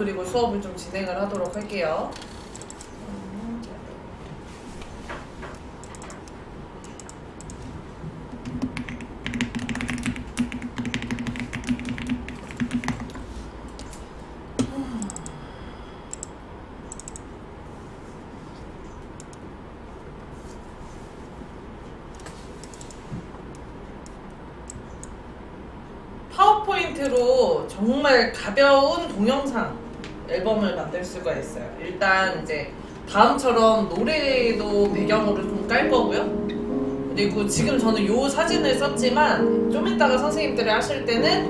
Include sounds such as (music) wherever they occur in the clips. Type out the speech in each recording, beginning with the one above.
그리고 수업을 좀 진행을 하도록 할게요. 파워포인트로 정말 가벼운 동영상 앨범을 만들 수가 있어요. 일단 이제 다음처럼 노래도 배경으로 좀 깔 거고요. 그리고 지금 저는 요 사진을 썼지만 좀 이따가 선생님들이 하실 때는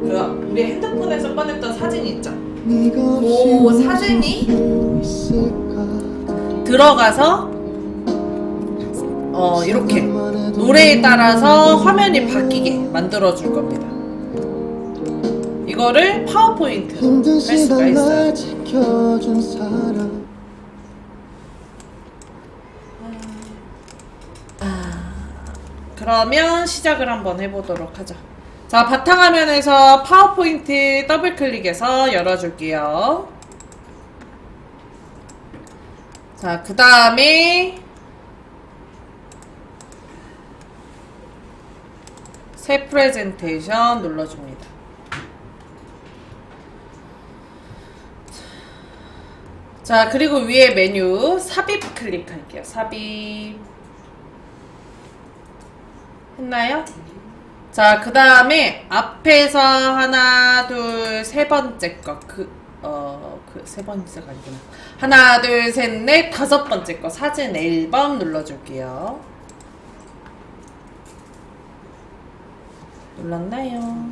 그 우리 핸드폰에서 꺼냈던 사진 있죠. 그 사진이 들어가서 어 이렇게 노래에 따라서 화면이 바뀌게 만들어 줄 겁니다. 이거를 파워포인트로 할 힘든 수가 시간 있어요. 날 지켜준 사람 그러면 시작을 한번 해보도록 하죠. 자, 바탕화면에서 파워포인트 더블 클릭해서 열어줄게요. 자, 그 다음에 새 프레젠테이션 눌러줍니다. 자, 그리고 위에 메뉴 삽입 클릭할게요. 삽입. 했나요? 자, 그 다음에 앞에서 하나, 둘, 세 번째 거. 그, 어, 그 세 번째가 아니구나. 하나, 둘, 셋, 넷, 다섯 번째 거. 사진 앨범 눌러줄게요. 눌렀나요?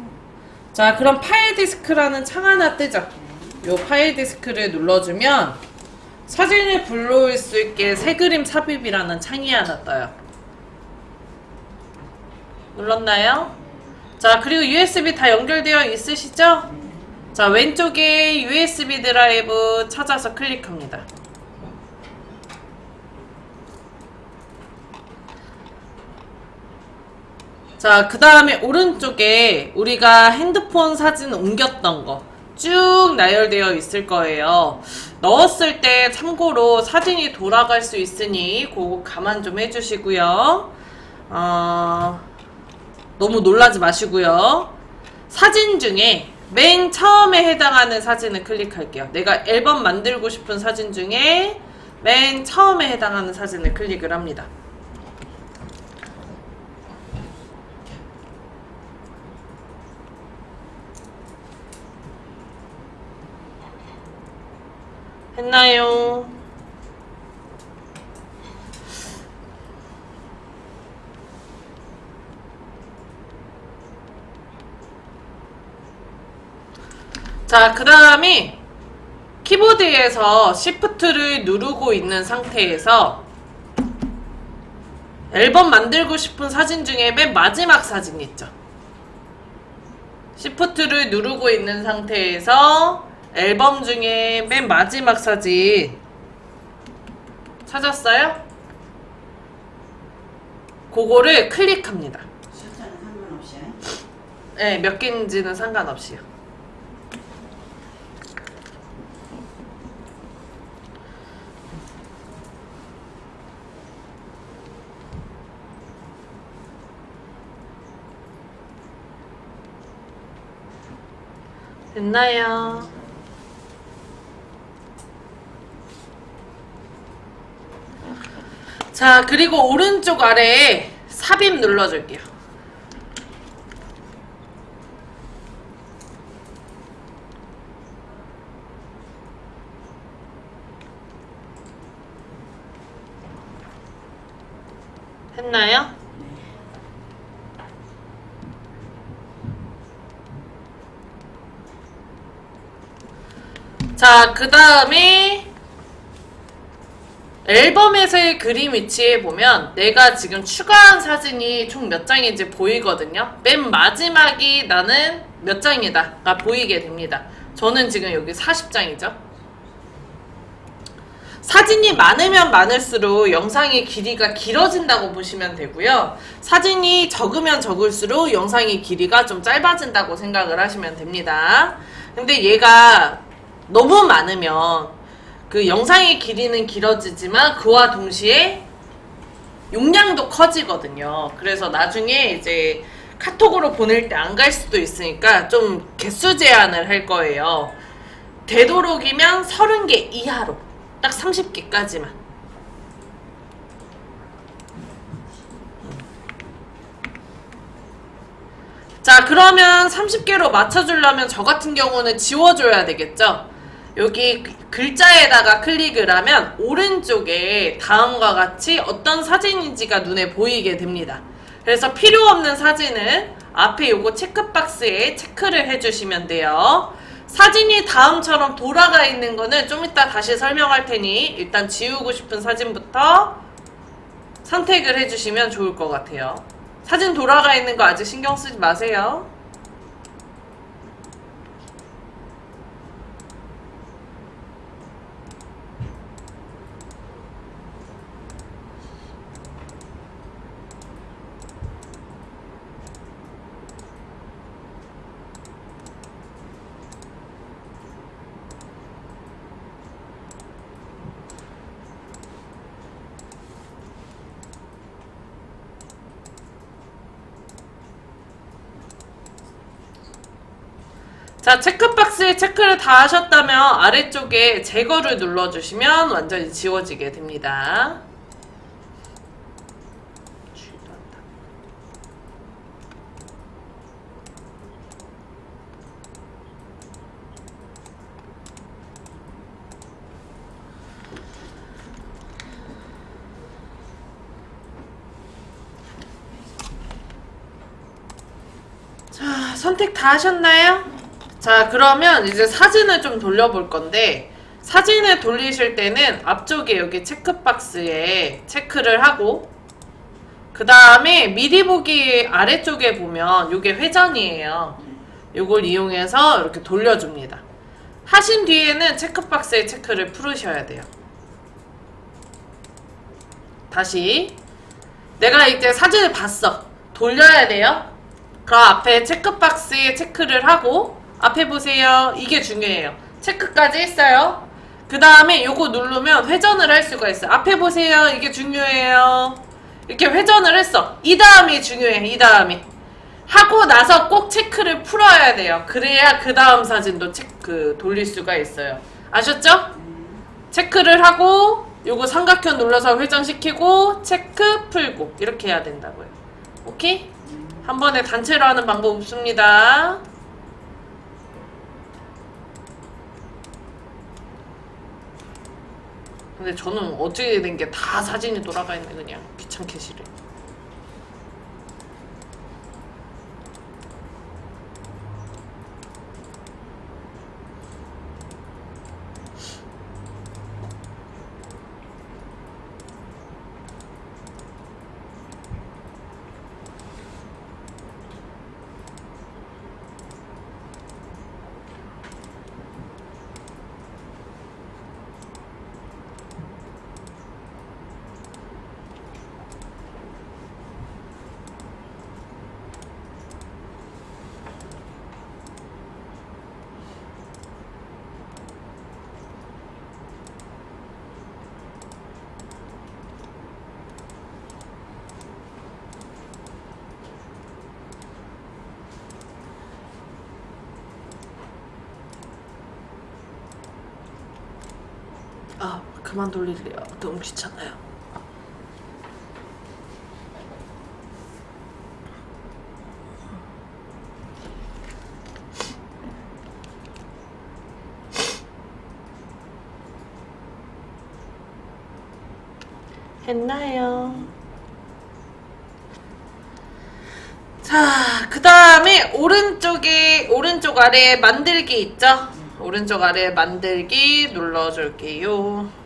자, 그럼 파일 디스크라는 창 하나 뜨죠? 요 파일 디스크를 눌러주면 사진을 불러올 수 있게 새 그림 삽입이라는 창이 하나 떠요. 눌렀나요? 자, 그리고 USB 다 연결되어 있으시죠? 자, 왼쪽에 USB 드라이브 찾아서 클릭합니다. 자, 그 다음에 오른쪽에 우리가 핸드폰 사진 옮겼던 거 쭉 나열되어 있을 거예요. 넣었을 때 참고로 사진이 돌아갈 수 있으니 그거 감안 좀 해주시고요. 어, 너무 놀라지 마시고요. 사진 중에 맨 처음에 해당하는 사진을 클릭할게요. 내가 앨범 만들고 싶은 사진 중에 맨 처음에 해당하는 사진을 클릭을 합니다. 했나요? 자, 그 다음에 키보드에서 Shift를 누르고 있는 상태에서 앨범 만들고 싶은 사진 중에 맨 마지막 사진 있죠. Shift를 누르고 있는 상태에서 앨범 중에 맨 마지막 사진 찾았어요? 그거를 클릭합니다. 숫자는 상관없이 네, 몇 개인지는 상관없이요. 됐나요? 자, 그리고 오른쪽 아래에 삽입 눌러줄게요. 했나요? 자, 그 다음에 앨범에서의 그림 위치에 보면 내가 지금 추가한 사진이 총 몇 장인지 보이거든요. 맨 마지막이 나는 몇 장이다가 보이게 됩니다. 저는 지금 여기 40장이죠. 사진이 많으면 많을수록 영상의 길이가 길어진다고 보시면 되고요. 사진이 적으면 적을수록 영상의 길이가 좀 짧아진다고 생각을 하시면 됩니다. 근데 얘가 너무 많으면 그 영상의 길이는 길어지지만 그와 동시에 용량도 커지거든요. 그래서 나중에 이제 카톡으로 보낼 때 안 갈 수도 있으니까 좀 개수 제한을 할 거예요. 되도록이면 30개 이하로 딱 30개까지만. 자, 그러면 30개로 맞춰주려면 저 같은 경우는 지워줘야 되겠죠? 여기 그- 글자에다가 클릭을 하면 오른쪽에 다음과 같이 어떤 사진인지가 눈에 보이게 됩니다. 그래서 필요 없는 사진은 앞에 요거 체크박스에 체크를 해주시면 돼요. 사진이 다음처럼 돌아가 있는 거는 좀 이따 다시 설명할 테니 일단 지우고 싶은 사진부터 선택을 해주시면 좋을 것 같아요. 사진 돌아가 있는 거 아직 신경 쓰지 마세요. 자, 체크박스에 체크를 다 하셨다면 아래쪽에 제거를 눌러주시면 완전히 지워지게 됩니다. 자, 선택 다 하셨나요? 자, 그러면 이제 사진을 좀 돌려볼 건데, 사진을 돌리실 때는 앞쪽에 여기 체크박스에 체크를 하고, 그 다음에 미리 보기 아래쪽에 보면 이게 회전이에요. 요걸 이용해서 이렇게 돌려줍니다. 하신 뒤에는 체크박스에 체크를 풀으셔야 돼요. 다시. 내가 이제 사진을 봤어. 돌려야 돼요. 그 앞에 체크박스에 체크를 하고 앞에 보세요. 이게 중요해요. 체크까지 했어요. 그 다음에 요거 누르면 회전을 할 수가 있어요. 앞에 보세요. 이게 중요해요. 이렇게 회전을 했어. 이 다음이 중요해. 이 다음이. 하고 나서 꼭 체크를 풀어야 돼요. 그래야 그 다음 사진도 체크 돌릴 수가 있어요. 아셨죠? 체크를 하고 요거 삼각형 눌러서 회전시키고 체크 풀고 이렇게 해야 된다고요. 오케이? 한 번에 단체로 하는 방법 없습니다. 근데 저는 어떻게 된게 다 사진이 돌아가 있네 그냥 귀찮게 싫어. 아 그만 돌릴래요. 너무 귀찮아요. 했나요? 자, 그 다음에 오른쪽에, 오른쪽 아래에 만들기 있죠? 오른쪽 아래에 만들기 눌러줄게요.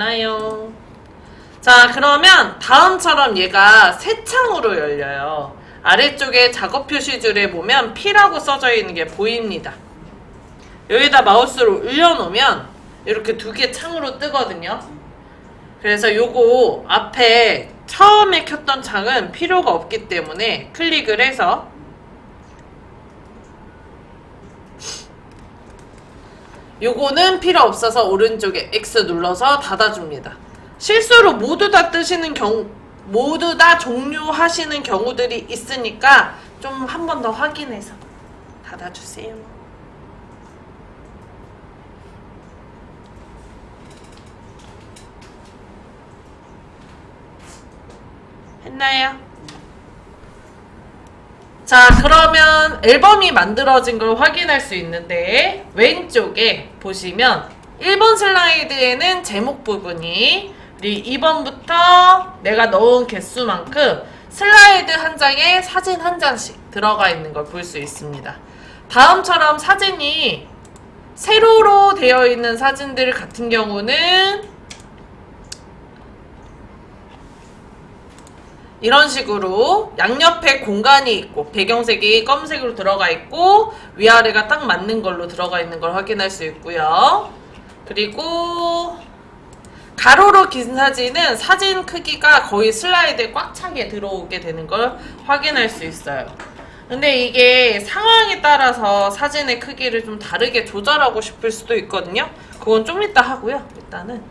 됐나요? 자, 그러면 다음처럼 얘가 세 창으로 열려요. 아래쪽에 작업 표시줄에 보면 P라고 써져 있는 게 보입니다. 여기다 마우스를 올려놓으면 이렇게 두 개 창으로 뜨거든요. 그래서 요거 앞에 처음에 켰던 창은 필요가 없기 때문에 클릭을 해서 요거는 필요 없어서 오른쪽에 X 눌러서 닫아줍니다. 실수로 모두 다 뜨시는 경우, 모두 다 종료하시는 경우들이 있으니까 좀 한 번 더 확인해서 닫아주세요. 했나요? 자, 그러면 앨범이 만들어진 걸 확인할 수 있는데, 왼쪽에 보시면 1번 슬라이드에는 제목 부분이, 그리고 2번부터 내가 넣은 개수만큼 슬라이드 한 장에 사진 한 장씩 들어가 있는 걸 볼 수 있습니다. 다음처럼 사진이 세로로 되어 있는 사진들 같은 경우는 이런 식으로 양옆에 공간이 있고 배경색이 검색으로 들어가 있고 위아래가 딱 맞는 걸로 들어가 있는 걸 확인할 수 있고요. 그리고 가로로 긴 사진은 사진 크기가 거의 슬라이드에 꽉 차게 들어오게 되는 걸 확인할 수 있어요. 근데 이게 상황에 따라서 사진의 크기를 좀 다르게 조절하고 싶을 수도 있거든요. 그건 좀 이따 하고요. 일단은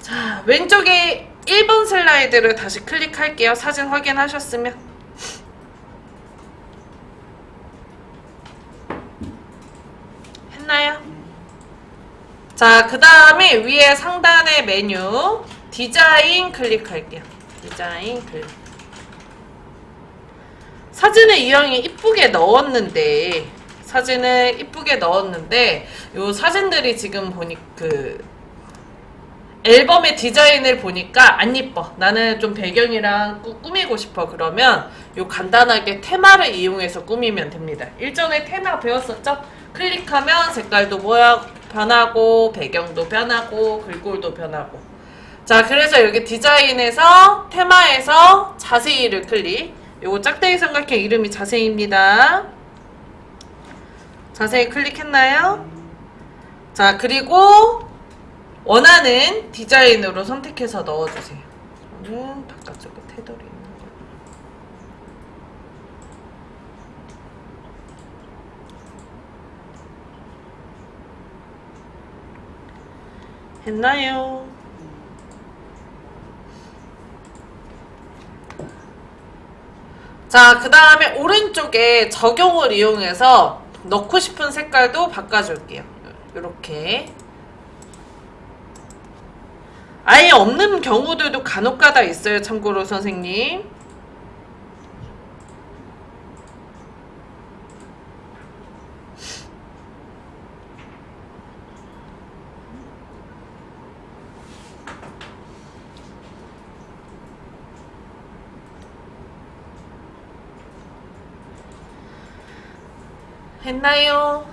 자, 왼쪽에 1번 슬라이드를 다시 클릭할게요. 사진 확인하셨으면. 했나요? 자, 그 다음에 위에 상단의 메뉴 디자인 클릭할게요. 디자인 클릭. 사진을 이왕에 이쁘게 넣었는데 사진을 이쁘게 넣었는데 요 사진들이 지금 보니 그 앨범의 디자인을 보니까 안 이뻐. 나는 좀 배경이랑 꾸, 꾸미고 싶어. 그러면 요 간단하게 테마를 이용해서 꾸미면 됩니다. 일전에 테마 배웠었죠? 클릭하면 색깔도 모양 변하고 배경도 변하고 글꼴도 변하고. 자, 그래서 여기 디자인에서 테마에서 자세히를 클릭. 요거 짝대기 삼각형 이름이 자세히입니다. 자세히 클릭했나요? 자, 그리고 원하는 디자인으로 선택해서 넣어주세요. 저는 바깥쪽에 테두리 있는 거. 했나요? 자, 그 다음에 오른쪽에 적용을 이용해서 넣고 싶은 색깔도 바꿔줄게요. 이렇게. 아예 없는 경우들도 간혹가다 있어요. 참고로 선생님. 했나요?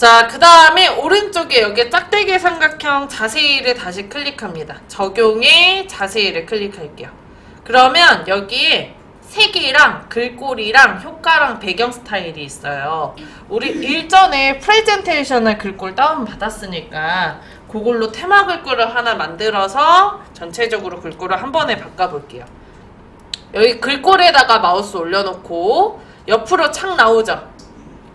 자, 그 다음에 오른쪽에 여기 짝대기 삼각형 자세히를 다시 클릭합니다. 적용에 자세히를 클릭할게요. 그러면 여기에 색이랑 글꼴이랑 효과랑 배경 스타일이 있어요. 우리 일전에 프레젠테이션을 글꼴 다운받았으니까 그걸로 테마 글꼴을 하나 만들어서 전체적으로 글꼴을 한 번에 바꿔볼게요. 여기 글꼴에다가 마우스 올려놓고 옆으로 착 나오죠?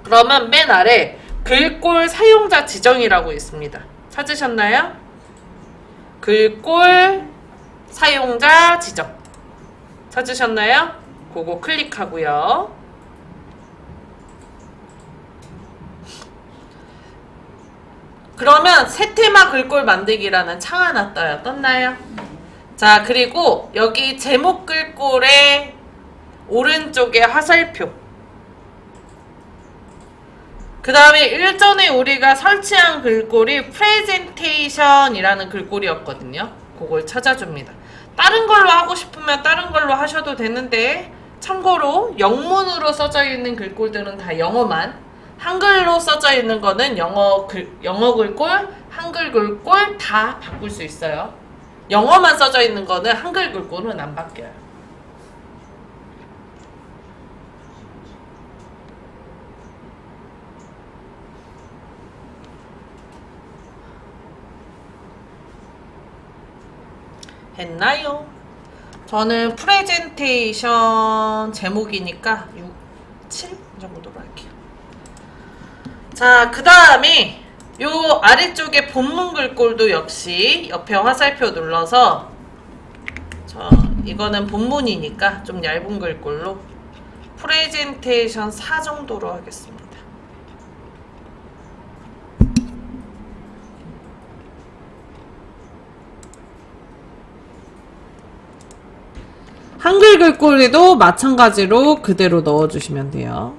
그러면 맨 아래 글꼴 사용자 지정이라고 있습니다. 찾으셨나요? 글꼴 사용자 지정. 찾으셨나요? 그거 클릭하고요. 그러면 새 테마 글꼴 만들기라는 창 하나 떠요. 떴나요? 자, 그리고 여기 제목 글꼴의 오른쪽에 화살표. 그 다음에 일전에 우리가 설치한 글꼴이 프레젠테이션이라는 글꼴이었거든요. 그걸 찾아줍니다. 다른 걸로 하고 싶으면 다른 걸로 하셔도 되는데 참고로 영문으로 써져 있는 글꼴들은 다 영어만 한글로 써져 있는 거는 영어 글, 영어 글꼴, 한글 글꼴 다 바꿀 수 있어요. 영어만 써져 있는 거는 한글 글꼴은 안 바뀌어요. 했나요? 저는 프레젠테이션 제목이니까 6, 7 정도로 할게요. 자, 그 다음에 요 아래쪽에 본문 글꼴도 역시 옆에 화살표 눌러서 저 이거는 본문이니까 좀 얇은 글꼴로 프레젠테이션 4 정도로 하겠습니다. 한글 글꼴에도 마찬가지로 그대로 넣어주시면 돼요.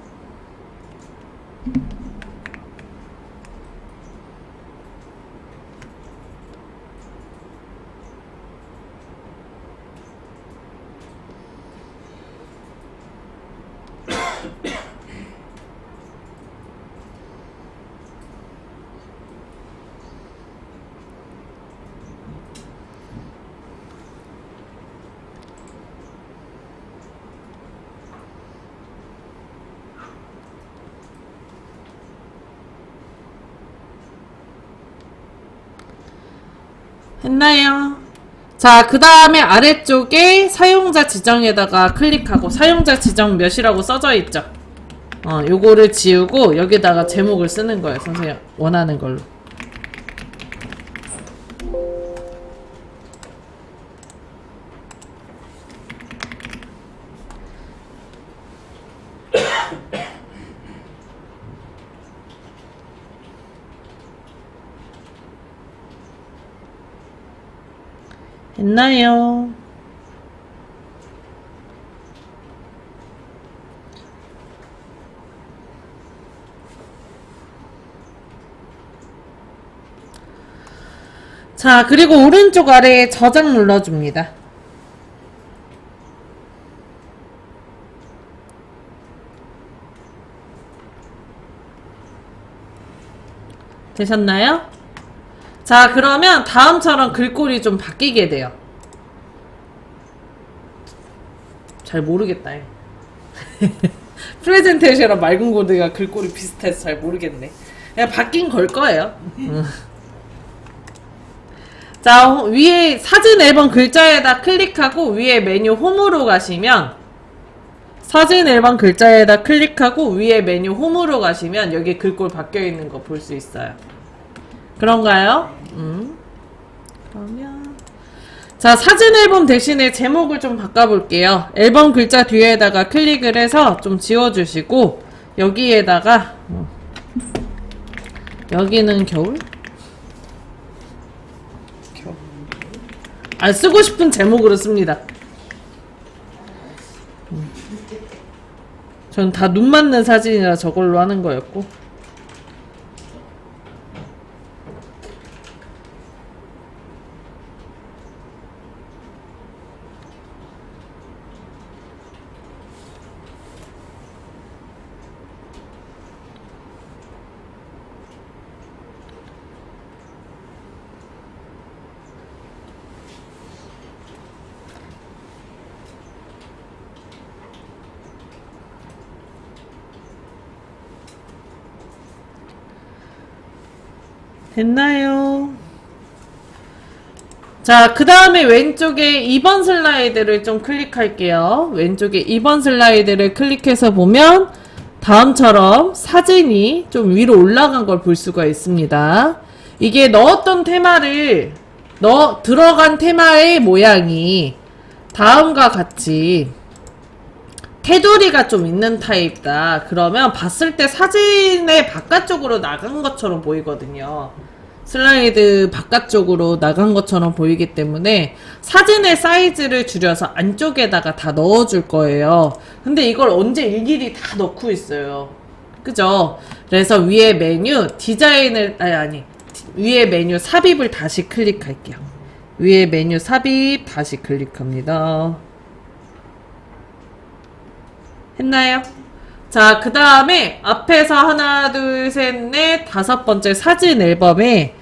했나요? 자, 그 다음에 아래쪽에 사용자 지정에다가 클릭하고 사용자 지정 몇이라고 써져 있죠? 어, 요거를 지우고 여기다가 제목을 쓰는 거예요. 선생님 원하는 걸로. 했나요? 자, 그리고 오른쪽 아래에 저장 눌러줍니다. 되셨나요? 자, 그러면 다음처럼 글꼴이 좀 바뀌게 돼요. 잘 모르겠다. 잉. (laughs) 프레젠테이션이랑 맑은 고드가 글꼴이 비슷해서 잘 모르겠네. 그냥 바뀐 걸 거예요. 음. (laughs) 자, 호- 위에 사진 앨범 글자에다 클릭하고 위에 메뉴 홈으로 가시면 사진 앨범 글자에다 클릭하고 위에 메뉴 홈으로 가시면 여기 글꼴 바뀌어 있는 거 볼 수 있어요. 그런가요? 음. 그러면 자 사진 앨범 대신에 제목을 좀 바꿔볼게요. 앨범 글자 뒤에다가 클릭을 해서 좀 지워주시고 여기에다가 어, 여기는 겨울? 안 쓰고 싶은 제목으로 씁니다. 음. 전다 눈 맞는 사진이라 저걸로 하는 거였고. 됐나요? 자, 그 다음에 왼쪽에 2번 슬라이드를 좀 클릭할게요. 왼쪽에 2번 슬라이드를 클릭해서 보면 다음처럼 사진이 좀 위로 올라간 걸 볼 수가 있습니다. 이게 넣었던 테마를 넣어 들어간 테마의 모양이 다음과 같이 테두리가 좀 있는 타입이다. 그러면 봤을 때 사진의 바깥쪽으로 나간 것처럼 보이거든요. 슬라이드 바깥쪽으로 나간 것처럼 보이기 때문에 사진의 사이즈를 줄여서 안쪽에다가 다 넣어줄 거예요. 근데 이걸 언제 일일이 다 넣고 있어요. 그죠? 그래서 위에 메뉴 디자인을 아니 아니 위에 메뉴 삽입을 다시 클릭할게요. 위에 메뉴 삽입 다시 클릭합니다. 했나요? 자, 그 다음에 앞에서 하나, 둘, 셋, 넷, 다섯 번째 사진 앨범에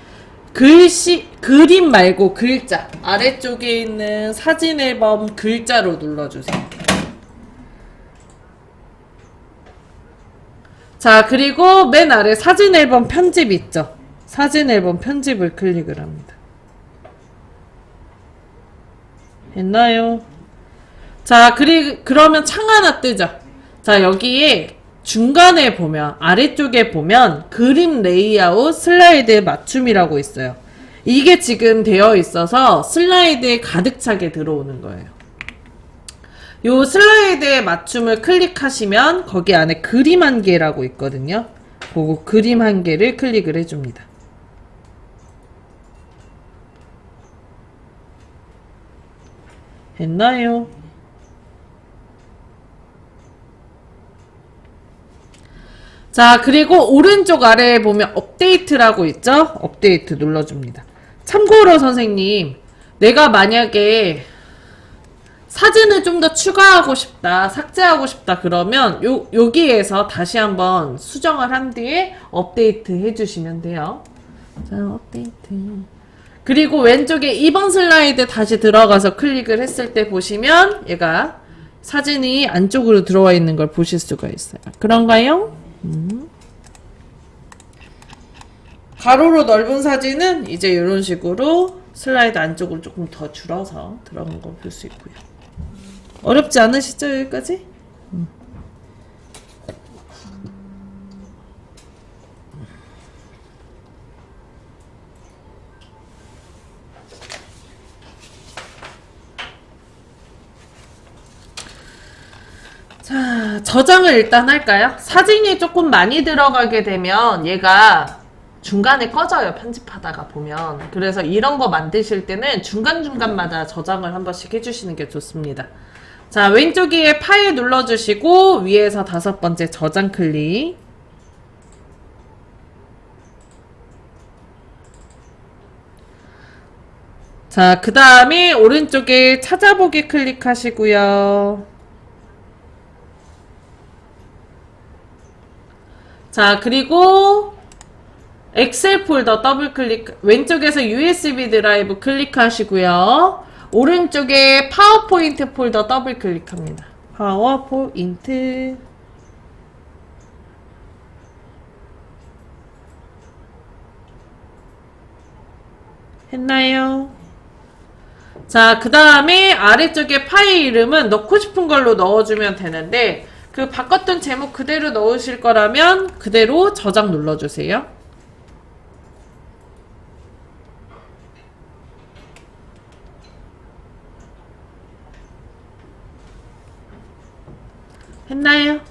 글씨, 그림 말고 글자. 아래쪽에 있는 사진 앨범 글자로 눌러주세요. 자, 그리고 맨 아래 사진 앨범 편집 있죠? 사진 앨범 편집을 클릭을 합니다. 됐나요? 자, 그리, 그러면 창 하나 뜨죠. 자, 여기에 중간에 보면, 아래쪽에 보면, 그림 레이아웃 슬라이드 맞춤이라고 있어요. 이게 지금 되어 있어서 슬라이드에 가득 차게 들어오는 거예요. 요 슬라이드에 맞춤을 클릭하시면, 거기 안에 그림 한 개라고 있거든요. 그거 그림 한 개를 클릭을 해줍니다. 했나요? 자, 그리고 오른쪽 아래에 보면 업데이트라고 있죠? 업데이트 눌러줍니다. 참고로 선생님, 내가 만약에 사진을 좀 더 추가하고 싶다, 삭제하고 싶다, 그러면 요, 여기에서 다시 한번 수정을 한 뒤에 업데이트 해주시면 돼요. 자, 업데이트. 그리고 왼쪽에 2번 슬라이드 다시 들어가서 클릭을 했을 때 보시면 얘가 사진이 안쪽으로 들어와 있는 걸 보실 수가 있어요. 그런가요? 음. 가로로 넓은 사진은 이제 이런 식으로 슬라이드 안쪽으로 조금 더 줄어서 들어간 걸볼수 있고요. 어렵지 않으시죠, 여기까지? 자, 저장을 일단 할까요? 사진이 조금 많이 들어가게 되면 얘가 중간에 꺼져요. 편집하다가 보면. 그래서 이런 거 만드실 때는 중간중간마다 저장을 한 번씩 해주시는 게 좋습니다. 자, 왼쪽에 파일 눌러주시고 위에서 다섯 번째 저장 클릭. 자, 그 다음에 오른쪽에 찾아보기 클릭하시고요. 자, 그리고 엑셀 폴더 더블 클릭, 왼쪽에서 USB 드라이브 클릭하시고요. 오른쪽에 파워포인트 폴더 더블 클릭합니다. 파워포인트. 했나요? 자, 그 다음에 아래쪽에 파일 이름은 넣고 싶은 걸로 넣어주면 되는데, 그 바꿨던 제목 그대로 넣으실 거라면 그대로 저장 눌러주세요. 했나요?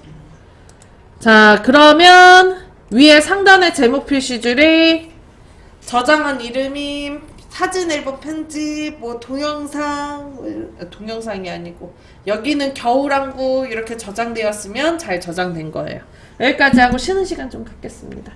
자, 그러면 위에 상단의 제목 표시줄에 저장한 이름이 사진 앨범 편집, 뭐 동영상, 동영상이 아니고 여기는 겨울왕국 이렇게 저장되었으면 잘 저장된 거예요. 여기까지 하고 쉬는 시간 좀 갖겠습니다.